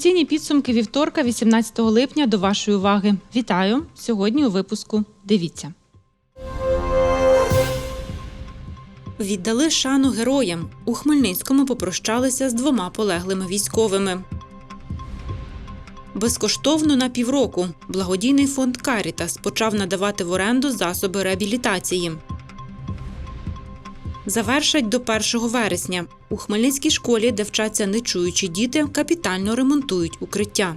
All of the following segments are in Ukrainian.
Інформаційні підсумки вівторка, 18 липня, до вашої уваги. Вітаю! Сьогодні у випуску. Дивіться. Віддали шану героям. У Хмельницькому попрощалися з двома полеглими військовими. Безкоштовно на півроку благодійний фонд Карітас почав надавати в оренду засоби реабілітації. Завершать до 1 вересня. У Хмельницькій школі, де вчаться нечуючі діти, капітально ремонтують укриття.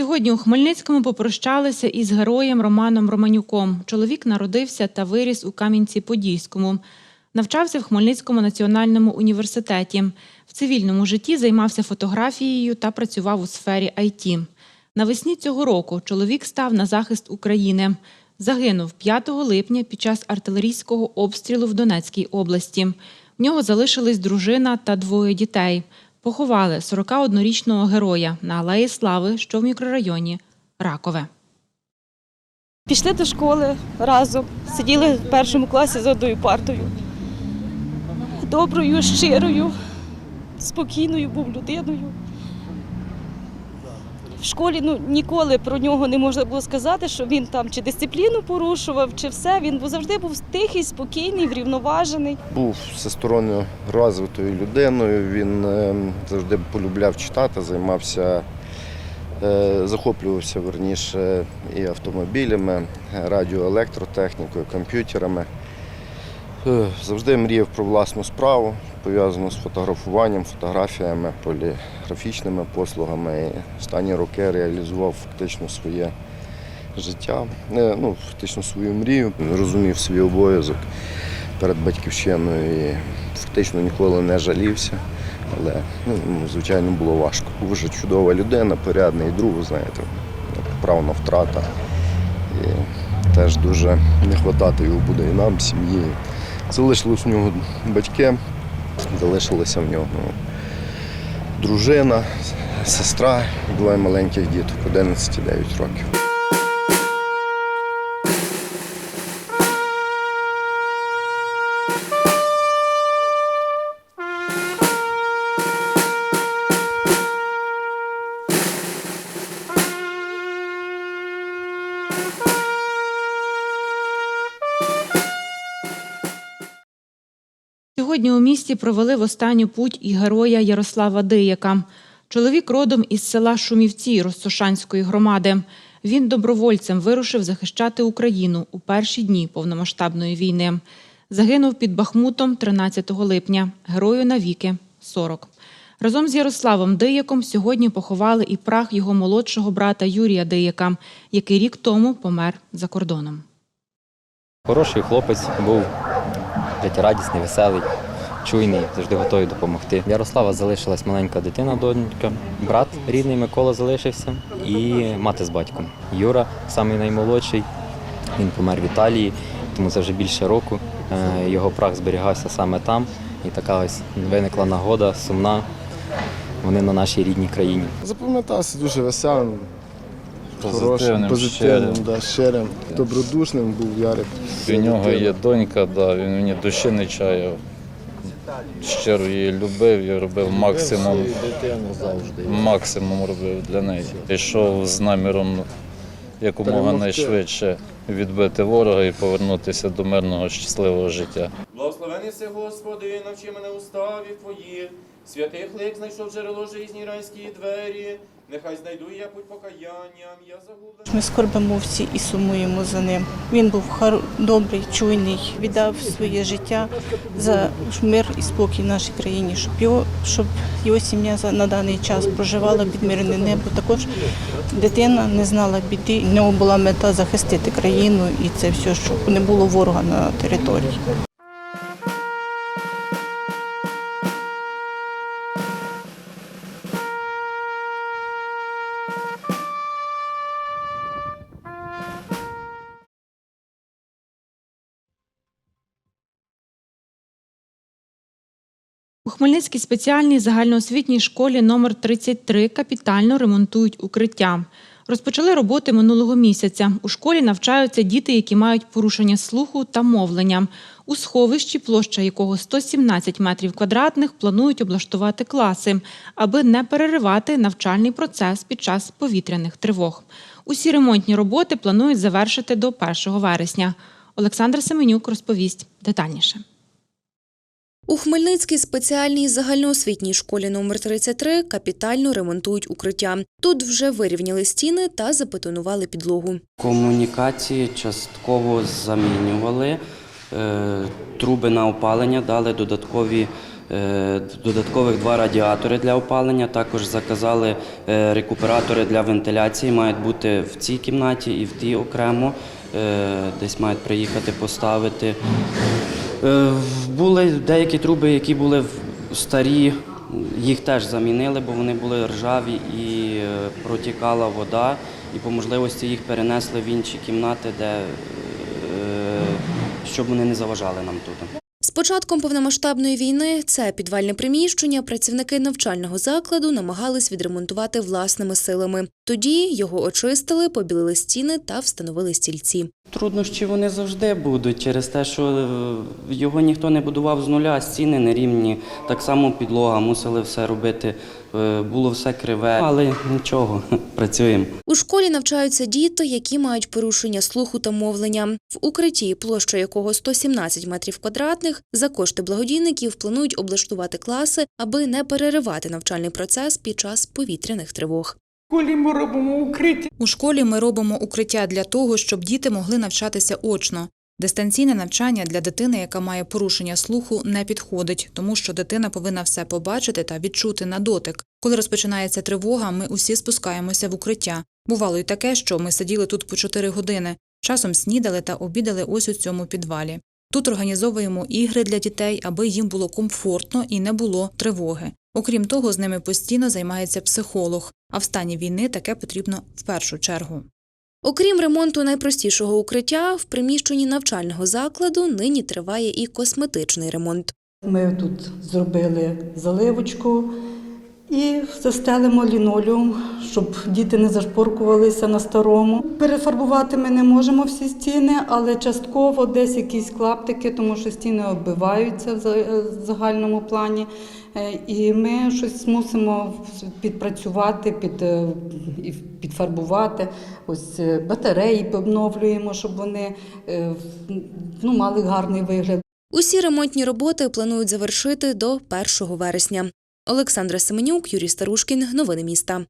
Сьогодні у Хмельницькому попрощалися із героєм Романом Романюком. Чоловік народився та виріс у Кам'янці-Подільському. Навчався в Хмельницькому національному університеті. В цивільному житті займався фотографією та працював у сфері IT. Навесні цього року чоловік став на захист України. Загинув 5 липня під час артилерійського обстрілу в Донецькій області. В нього залишились дружина та двоє дітей. Поховали 41-річного героя на Алеї Слави, що в мікрорайоні Ракове. Пішли до школи разом, сиділи в першому класі за одною партою. Доброю, щирою, спокійною був людиною. В школі ну, ніколи про нього не можна було сказати, що він там чи дисципліну порушував, чи все. Він завжди був тихий, спокійний, врівноважений. Був всесторонньо розвитою людиною. Він е, завжди полюбляв читати, займався, е, захоплювався верніше і автомобілями, радіоелектротехнікою, комп'ютерами. Е, Завжди мріяв про власну справу, пов'язану з фотографуванням, фотографіями, поліграфічними послугами. І останні роки реалізував фактично своє життя, е, ну, фактично свою мрію, розумів свій обов'язок перед батьківщиною і фактично ніколи не жалівся. Але ну, звичайно було важко. Був вже чудова людина, порядний друг, знаєте, правна втрата. І теж дуже не вистачати його буде і нам, сім'ї. Залишились у нього батьки, залишилася в нього дружина, сестра, і двоє маленьких діток, 11 і 9 років. Сьогодні у місті провели в останню путь і героя Ярослава Дияка. Чоловік родом із села Шумівці Ростошанської громади. Він добровольцем вирушив захищати Україну у перші дні повномасштабної війни. Загинув під Бахмутом 13 липня. Герою навіки 40. Разом з Ярославом Дияком сьогодні поховали і прах його молодшого брата Юрія Дияка, який рік тому помер за кордоном. Хороший хлопець був життєрадісний, веселий, чуйний, завжди готовий допомогти. Ярослава залишилась маленька дитина, донька, брат рідний Микола залишився і мати з батьком. Юра, самий наймолодший, він помер в Італії, тому це вже більше року. Е, Його прах зберігався саме там. І така ось виникла нагода, сумна. Вони на нашій рідній країні. Запам'ятався дуже веселим, хорошим, Позитивним, позитивним, щирим. да, щирим, добродушним був Ярик. У нього є донька, да, він мені душі не чаяв. Щиро її любив і робив максимум, завжди. максимум робив для неї. Пішов з наміром якомога найшвидше відбити ворога і повернутися до мирного щасливого життя. Благословений си, Господи, навчи мене уставі Твоїх, святих лик знайшов джерело жизні райські двері, нехай знайду я путь покаянням, я загублений. Ми скорбимо всі і сумуємо за ним. Він був добрий, чуйний, віддав своє життя за мир і спокій в нашій країні, щоб його, щоб його сім'я на даний час проживала під мирне небо. Також дитина не знала біди, в нього була мета захистити країну і це все, щоб не було ворога на території. У Хмельницькій спеціальній загальноосвітній школі номер 33 капітально ремонтують укриття. Розпочали роботи минулого місяця. У школі навчаються діти, які мають порушення слуху та мовлення. У сховищі, площа якого 117 метрів квадратних, планують облаштувати класи, аби не переривати навчальний процес під час повітряних тривог. Усі ремонтні роботи планують завершити до 1 вересня. Олександр Семенюк розповість детальніше. У Хмельницькій спеціальній загальноосвітній школі номер 33 капітально ремонтують укриття. Тут вже вирівняли стіни та забетонували підлогу. Комунікації частково замінювали, е, труби на опалення дали додаткові. е, Додаткових два радіатори для опалення. Також заказали е, рекуператори для вентиляції. Мають бути в цій кімнаті і в тій окремо. Десь мають приїхати поставити. Е, Були деякі труби, які були старі, їх теж замінили, бо вони були ржаві і е, протікала вода. І по можливості їх перенесли в інші кімнати, де, е, щоб вони не заважали нам тут. Початком повномасштабної війни це підвальне приміщення працівники навчального закладу намагались відремонтувати власними силами. Тоді його очистили, побілили стіни та встановили стільці. Труднощі вони завжди будуть через те, що е, його ніхто не будував з нуля, стіни нерівні, так само підлога, мусили все робити, було все криве, але нічого, працюємо. У школі навчаються діти, які мають порушення слуху та мовлення. В укритті, площа якого 117 метрів квадратних, за кошти благодійників планують облаштувати класи, аби не переривати навчальний процес під час повітряних тривог. школі ми робимо укриття. У школі ми робимо укриття для того, щоб діти могли навчатися очно. Дистанційне навчання для дитини, яка має порушення слуху, не підходить, тому що дитина повинна все побачити та відчути на дотик. Коли розпочинається тривога, ми усі спускаємося в укриття. Бувало й таке, що ми сиділи тут по 4 години, часом снідали та обідали ось у цьому підвалі. Тут організовуємо ігри для дітей, аби їм було комфортно і не було тривоги. Окрім того, з ними постійно займається психолог, а в стані війни таке потрібно в першу чергу. Окрім ремонту найпростішого укриття, в приміщенні навчального закладу нині триває і косметичний ремонт. Ми тут зробили заливочку і застелимо лінолеум, щоб діти не зашпоркувалися на старому. Перефарбувати ми не можемо всі стіни, але частково десь якісь клаптики, тому що стіни оббиваються в загальному плані. Е, І ми щось мусимо підпрацювати, під, е, підфарбувати. Ось е, батареї обновлюємо, щоб вони ну, мали гарний вигляд. Усі ремонтні роботи планують завершити до 1 вересня. Олександра Семенюк, Юрій Старушкін. Новини міста.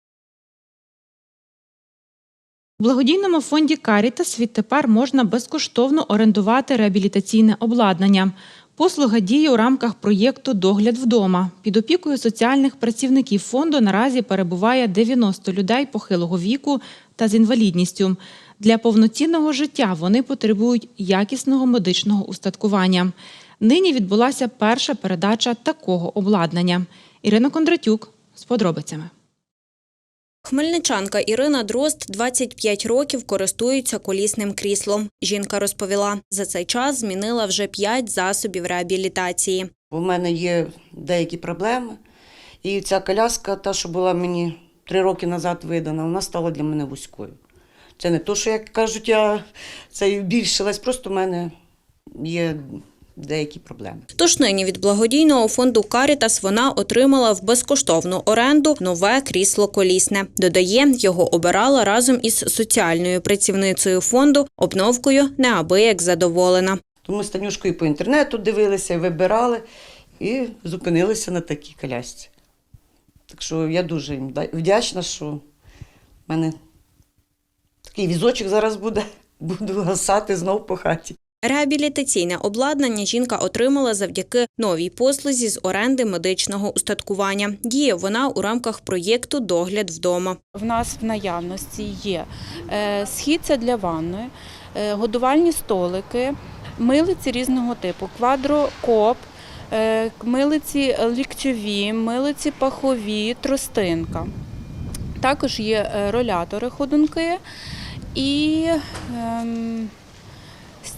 У благодійному фонді Карітас відтепер можна безкоштовно орендувати реабілітаційне обладнання. Послуга діє у рамках проєкту Догляд вдома. Під опікою соціальних працівників фонду наразі перебуває 90 людей похилого віку та з інвалідністю. Для повноцінного життя вони потребують якісного медичного устаткування. Нині відбулася перша передача такого обладнання. Ірина Кондратюк з подробицями. Хмельничанка Ірина Дрозд 25 років користується колісним кріслом. Жінка розповіла, за цей час змінила вже 5 засобів реабілітації. У мене є деякі проблеми. І ця коляска, та, що була мені три роки назад видана, вона стала для мене вузькою. Це не то, що, як кажуть, я це більшилась, просто в мене є деякі проблеми. Тож нині від благодійного фонду Карітас вона отримала в безкоштовну оренду нове крісло колісне. Додає, його обирала разом із соціальною працівницею фонду. Обновкою неабияк задоволена. Тому з Танюшкою по інтернету дивилися, вибирали і зупинилися на такій колясці. Так що я дуже їм вдячна, що в мене такий візочок зараз буде. Буду гасати знов по хаті. Реабілітаційне обладнання жінка отримала завдяки новій послузі з оренди медичного устаткування. Діє вона у рамках проєкту Догляд вдома. В нас в наявності є е, східця для ванної, е, годувальні столики, милиці різного типу, квадрокоп, е, милиці ліктьові, милиці пахові, тростинка. Також є ролятори ходунки і ем,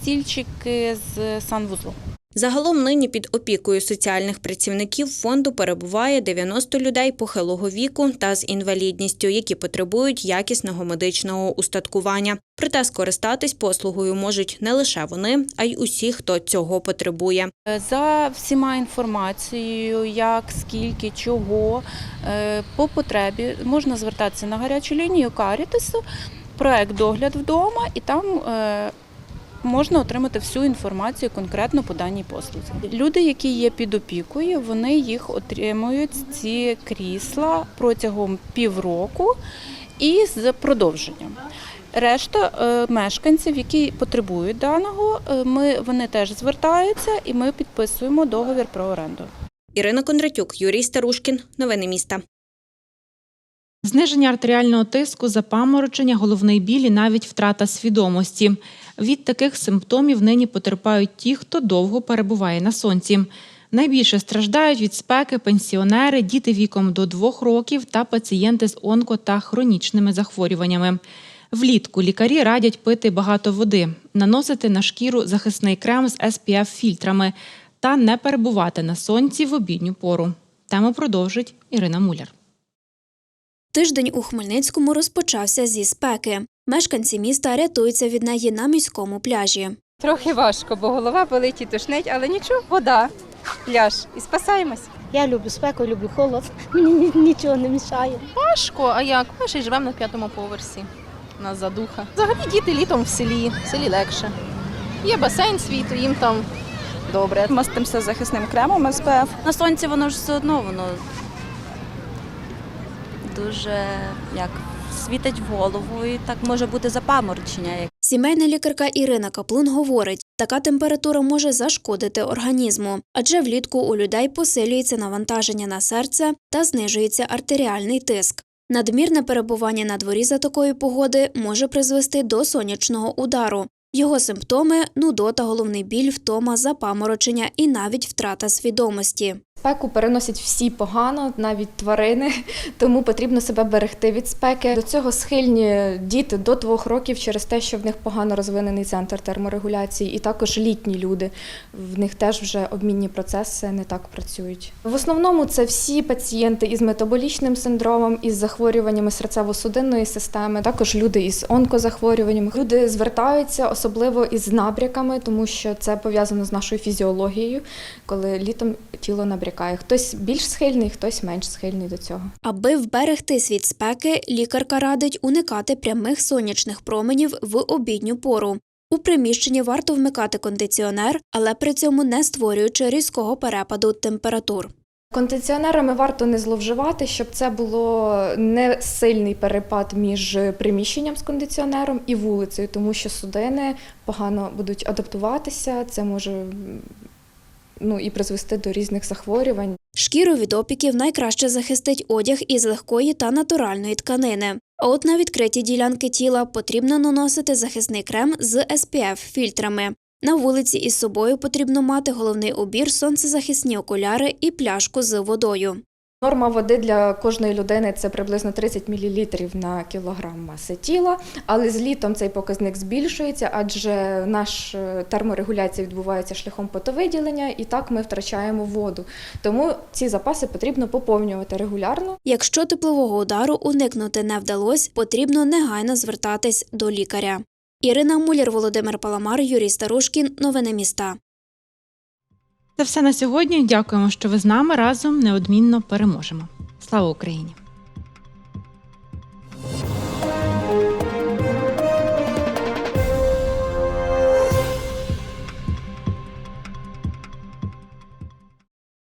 стільчики з санвузлу. Загалом нині під опікою соціальних працівників фонду перебуває 90 людей похилого віку та з інвалідністю, які потребують якісного медичного устаткування. Проте скористатись послугою можуть не лише вони, а й усі, хто цього потребує. За всіма інформацією, як, скільки, чого, е, по потребі можна звертатися на гарячу лінію Карітесу, проект догляд вдома, і там е, можна отримати всю інформацію конкретно по даній послузі. Люди, які є під опікою, вони їх отримують ці крісла протягом півроку і з продовженням. Решта е, мешканців, які потребують даного, е, ми вони теж звертаються, і ми підписуємо договір про оренду. Ірина Кондратюк, Юрій Старушкін. Новини міста. Зниження артеріального тиску, запаморочення, головний біль і навіть втрата свідомості. Від таких симптомів нині потерпають ті, хто довго перебуває на сонці. Найбільше страждають від спеки пенсіонери, діти віком до двох років та пацієнти з онко та хронічними захворюваннями. Влітку лікарі радять пити багато води, наносити на шкіру захисний крем з spf фільтрами та не перебувати на сонці в обідню пору. Тему продовжить Ірина Муляр. Тиждень у Хмельницькому розпочався зі спеки. Мешканці міста рятуються від неї на міському пляжі. Трохи важко, бо голова болить і тошнить, але нічого, вода, пляж і спасаємось. Я люблю спеку, люблю холод. Мені нічого не мішає. Важко, а як? Ми ще й живемо на п'ятому поверсі. У нас задуха. Взагалі діти літом в селі, в селі легше. Є басейн свій, то їм там добре. Мастимося захисним кремом СПФ. На сонці воно ж все одно воно дуже як світить в голову і так може бути запаморочення. Сімейна лікарка Ірина Каплун говорить, така температура може зашкодити організму, адже влітку у людей посилюється навантаження на серце та знижується артеріальний тиск. Надмірне перебування на дворі за такої погоди може призвести до сонячного удару. Його симптоми нудота, головний біль, втома, запаморочення і навіть втрата свідомості. Спеку переносять всі погано, навіть тварини, тому потрібно себе берегти від спеки. До цього схильні діти до двох років через те, що в них погано розвинений центр терморегуляції, і також літні люди. В них теж вже обмінні процеси не так працюють. В основному це всі пацієнти із метаболічним синдромом, із захворюваннями серцево-судинної системи, також люди із онкозахворюваннями. Люди звертаються особливо із набряками, тому що це пов'язано з нашою фізіологією, коли літом тіло набрякає. Хтось більш схильний, хтось менш схильний до цього. Аби вберегтись від спеки, лікарка радить уникати прямих сонячних променів в обідню пору. У приміщенні варто вмикати кондиціонер, але при цьому не створюючи різкого перепаду температур. Кондиціонерами варто не зловживати, щоб це було не сильний перепад між приміщенням з кондиціонером і вулицею, тому що судини погано будуть адаптуватися. Це може ну, і призвести до різних захворювань. Шкіру від опіків найкраще захистить одяг із легкої та натуральної тканини. А от на відкриті ділянки тіла потрібно наносити захисний крем з SPF фільтрами. На вулиці із собою потрібно мати головний убір, сонцезахисні окуляри і пляшку з водою. Норма води для кожної людини це приблизно 30 мл на кілограм маси тіла, але з літом цей показник збільшується, адже наша терморегуляція відбувається шляхом потовиділення, і так ми втрачаємо воду. Тому ці запаси потрібно поповнювати регулярно. Якщо теплового удару уникнути не вдалося, потрібно негайно звертатись до лікаря. Ірина Муляр, Володимир Паламар, Юрій Старушкін. Новини міста. Це все на сьогодні. Дякуємо, що ви з нами разом неодмінно переможемо. Слава Україні!